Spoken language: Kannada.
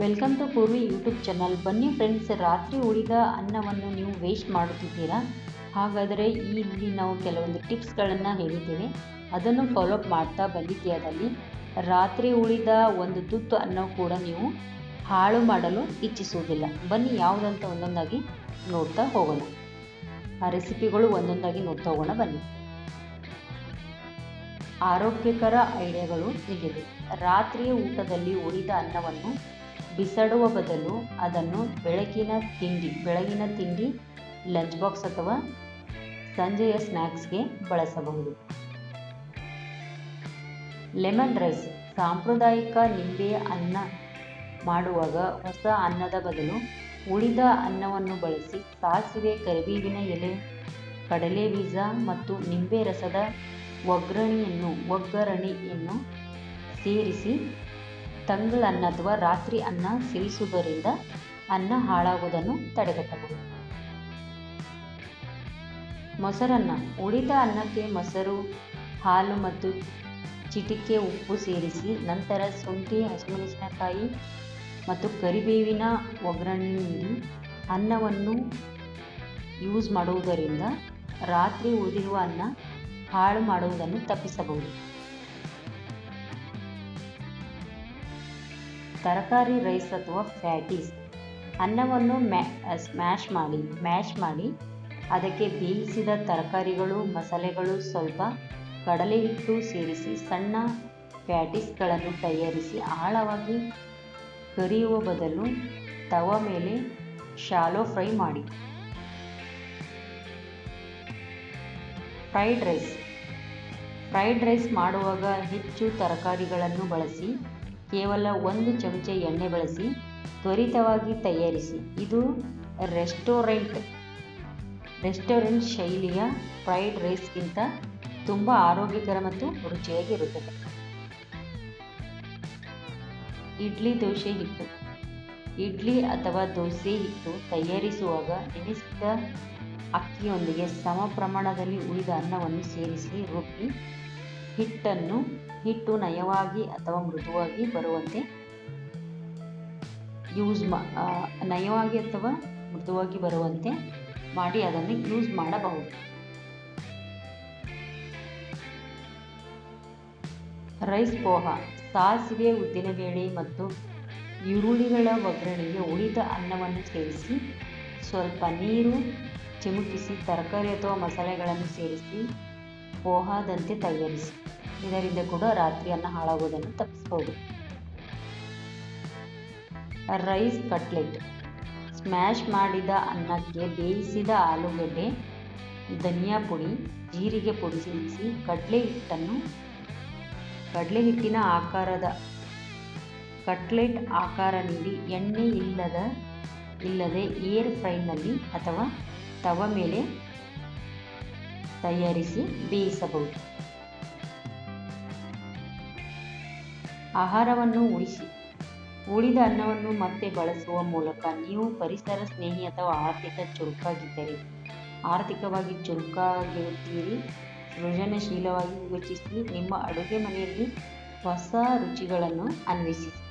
Welcome to Poorvi YouTube channel. ಬನ್ನಿ ಫ್ರೆಂಡ್ಸ್ ರಾತ್ರಿ ಉಳಿದ ಅನ್ನವನ್ನು ನೀವು ವೇಸ್ಟ್ ಮಾಡುತ್ತಿದ್ದೀರಾ? ಹಾಗಾದರೆ ಇಲ್ಲಿ ನಾವು ಕೆಲವೊಂದು ಟಿಪ್ಸ್ಗಳನ್ನು ಹೇಳಿದ್ದೇವೆ. ಅದನ್ನು ಫಾಲೋಅಪ್ ಮಾಡ್ತಾ ಬಂದಿದ್ದೀಯಾದಲ್ಲಿ. ರಾತ್ರಿ ಉಳಿದ ಒಂದು ತುತ್ತು ಅನ್ನ ಕೂಡ ನೀವು ಹಾಳು ಮಾಡಲು ಇಚ್ಛಿಸುವುದಿಲ್ಲ. ಬನ್ನಿ ಯಾವುದಂತ ಒಂದೊಂದಾಗಿ ನೋಡ್ತಾ ಹೋಗೋಣ. ಆ ರೆಸಿಪಿಗಳು ಒಂದೊಂದಾಗಿ ನೋಡ್ತಾ ಹೋಗೋಣ. ಬನ್ನಿ. ಆರೋಗ್ಯಕರ ಐಡಿಯಾಗಳು ಇಲ್ಲಿವೆ. ರಾತ್ರಿಯ ಊಟದಲ್ಲಿ ಉಳಿದ ಅನ್ನವನ್ನು ಬಿಸಾಡುವ ಬದಲು ಅದನ್ನು ಬೆಳಗಿನ ತಿಂಡಿ ಬೆಳಗಿನ ತಿಂಡಿ ಲಂಚ್ ಬಾಕ್ಸ್ ಅಥವಾ ಸಂಜೆಯ ಸ್ನ್ಯಾಕ್ಸ್ಗೆ ಬಳಸಬಹುದು. ಲೆಮನ್ ರೈಸ್ ಸಾಂಪ್ರದಾಯಿಕ ನಿಂಬೆಯ ಅನ್ನ ಮಾಡುವಾಗ ಹೊಸ ಅನ್ನದ ಬದಲು ಉಳಿದ ಅನ್ನವನ್ನು ಬಳಸಿ ಸಾಸಿವೆ, ಕರಿಬೇವಿನ ಎಲೆ ಕಡಲೆ ಬೀಜ ಮತ್ತು ನಿಂಬೆ ರಸದ ಒಗ್ಗರಣೆಯನ್ನು ಒಗ್ಗರಣೆಯನ್ನು ಸೇರಿಸಿ ತಂಗಳನ್ನ ಅಥವಾ ರಾತ್ರಿ ಅನ್ನ ಸೇವಿಸುವುದರಿಂದ ಅನ್ನ ಹಾಳಾಗುವುದನ್ನು ತಡೆಗಟ್ಟಬಹುದು ಮೊಸರನ್ನ, ಉಳಿದ ಅನ್ನಕ್ಕೆ ಮೊಸರು, ಹಾಲು ಮತ್ತು ಚಿಟಿಕೆ ಉಪ್ಪು ಸೇರಿಸಿ ನಂತರ ಶುಂಠಿ, ಹಸಿಮೆಣಸಿನಕಾಯಿ ಮತ್ತು ಕರಿಬೇವಿನ ಒಗ್ಗರಣೆ ನೀಡಿ ಅನ್ನವನ್ನು ಯೂಸ್ ಮಾಡುವುದರಿಂದ ರಾತ್ರಿ ಉಳಿದಿರುವ ಅನ್ನ ಹಾಳು ಮಾಡುವುದನ್ನು ತಪ್ಪಿಸಬಹುದು. ತರಕಾರಿ ರೈಸ್ ಅಥವಾ ಫ್ಯಾಟೀಸ್ ಅನ್ನವನ್ನು ಮ್ಯಾ ಸ್ಮ್ಯಾಶ್ ಮಾಡಿ ಮ್ಯಾಶ್ ಮಾಡಿ, ಅದಕ್ಕೆ ಬೇಯಿಸಿದ ತರಕಾರಿಗಳು, ಮಸಾಲೆಗಳು ಸ್ವಲ್ಪ ಕಡಲೆ ಹಿಟ್ಟು ಸೇರಿಸಿ ಸಣ್ಣ ಪ್ಯಾಟೀಸ್ಗಳನ್ನು ತಯಾರಿಸಿ ಆಳವಾಗಿ ಕರಿಯುವ ಬದಲು ತವ ಮೇಲೆ ಶಾಲೋ ಫ್ರೈ ಮಾಡಿ. ಫ್ರೈಡ್ ರೈಸ್ ಫ್ರೈಡ್ ರೈಸ್ ಮಾಡುವಾಗ ಹೆಚ್ಚು ತರಕಾರಿಗಳನ್ನು ಬಳಸಿ ಕೇವಲ ಒಂದು ಚಮಚ ಎಣ್ಣೆ ಬಳಸಿ, ತ್ವರಿತವಾಗಿ ತಯಾರಿಸಿ. ಇದು ರೆಸ್ಟೋರೆಂಟ್ ರೆಸ್ಟೋರೆಂಟ್ ಶೈಲಿಯ ಫ್ರೈಡ್ ರೈಸ್ಗಿಂತ ತುಂಬ ಆರೋಗ್ಯಕರ ಮತ್ತು ರುಚಿಯಾಗಿರುತ್ತದೆ. ಇಡ್ಲಿ ದೋಸೆ ಹಿಟ್ಟು. ಇಡ್ಲಿ ಅಥವಾ ದೋಸೆ ಹಿಟ್ಟು ತಯಾರಿಸುವಾಗ ನೆನೆಸಿದ ಅಕ್ಕಿಯೊಂದಿಗೆ ಸಮ ಪ್ರಮಾಣದಲ್ಲಿ ಉಳಿದ ಅನ್ನವನ್ನು ಸೇರಿಸಿ ರುಬ್ಬಿ ಹಿಟ್ಟನ್ನು ಹಿಟ್ಟು ನಯವಾಗಿ ಅಥವಾ ಮೃದುವಾಗಿ ಬರುವಂತೆ ಯೂಸ್ ಮಾ ನಯವಾಗಿ ಅಥವಾ ಮೃದುವಾಗಿ ಬರುವಂತೆ ಮಾಡಿ ಅದನ್ನು ಯೂಸ್ ಮಾಡಬಹುದು. ರೈಸ್ ಪೋಹ, ಸಾಸಿವೆ ಉದ್ದಿನಬೇಳೆ ಮತ್ತು ಈರುಳ್ಳಿಗಳ ಒಗ್ಗರಣೆಗೆ ಉಳಿದ ಅನ್ನವನ್ನು ಸೇರಿಸಿ, ಸ್ವಲ್ಪ ನೀರು ಚಿಮುಕಿಸಿ, ತರಕಾರಿ ಅಥವಾ ಮಸಾಲೆಗಳನ್ನು ಸೇರಿಸಿ ಪೋಹಾದಂತೆ ತಯಾರಿಸಿ. ಇದರಿಂದ ಕೂಡ ರಾತ್ರಿಯನ್ನು ಹಾಳಾಗೋದನ್ನು ತಪ್ಪಿಸ್ಬೋದು. Rice cutlet. ಸ್ಮ್ಯಾಶ್ ಮಾಡಿದ ಅನ್ನಕ್ಕೆ ಬೇಯಿಸಿದ ಆಲೂಗಡ್ಡೆ, ಧನಿಯಾ ಪುಡಿ, ಜೀರಿಗೆ ಪುಡಿ ಸೇರಿಸಿ ಕಡಲೆ ಹಿಟ್ಟನ್ನು, ಕಡಲೆ ಹಿಟ್ಟಿನ ಆಕಾರದ, ಕಟ್ಲೆಟ್ ಆಕಾರ ನೀಡಿ ಎಣ್ಣೆ ಇಲ್ಲದ, ಇಲ್ಲದೆ ಏರ್ ಫ್ರೈನಲ್ಲಿ ಅಥವಾ ತವ ಮೇಲೆ ತಯಾರಿಸಿ ಬೇಯಿಸಬಹುದು. ಆಹಾರವನ್ನು ಉಳಿಸಿ. ಉಳಿದ ಅನ್ನವನ್ನು ಮತ್ತೆ ಬಳಸುವ ಮೂಲಕ ನೀವು ಪರಿಸರ ಸ್ನೇಹಿ ಅಥವಾ ಆರ್ಥಿಕ ಚುರುಕಾಗಿದ್ದರೆ, ಆರ್ಥಿಕವಾಗಿ ಚುರುಕಾಗಿರುತ್ತೀರಿ. ಸೃಜನಶೀಲವಾಗಿ ಯೋಚಿಸಿ, ನಿಮ್ಮ ಅಡುಗೆ ಮನೆಯಲ್ಲಿ ಹೊಸ ರುಚಿಗಳನ್ನು ಅನ್ವೇಷಿಸಿ.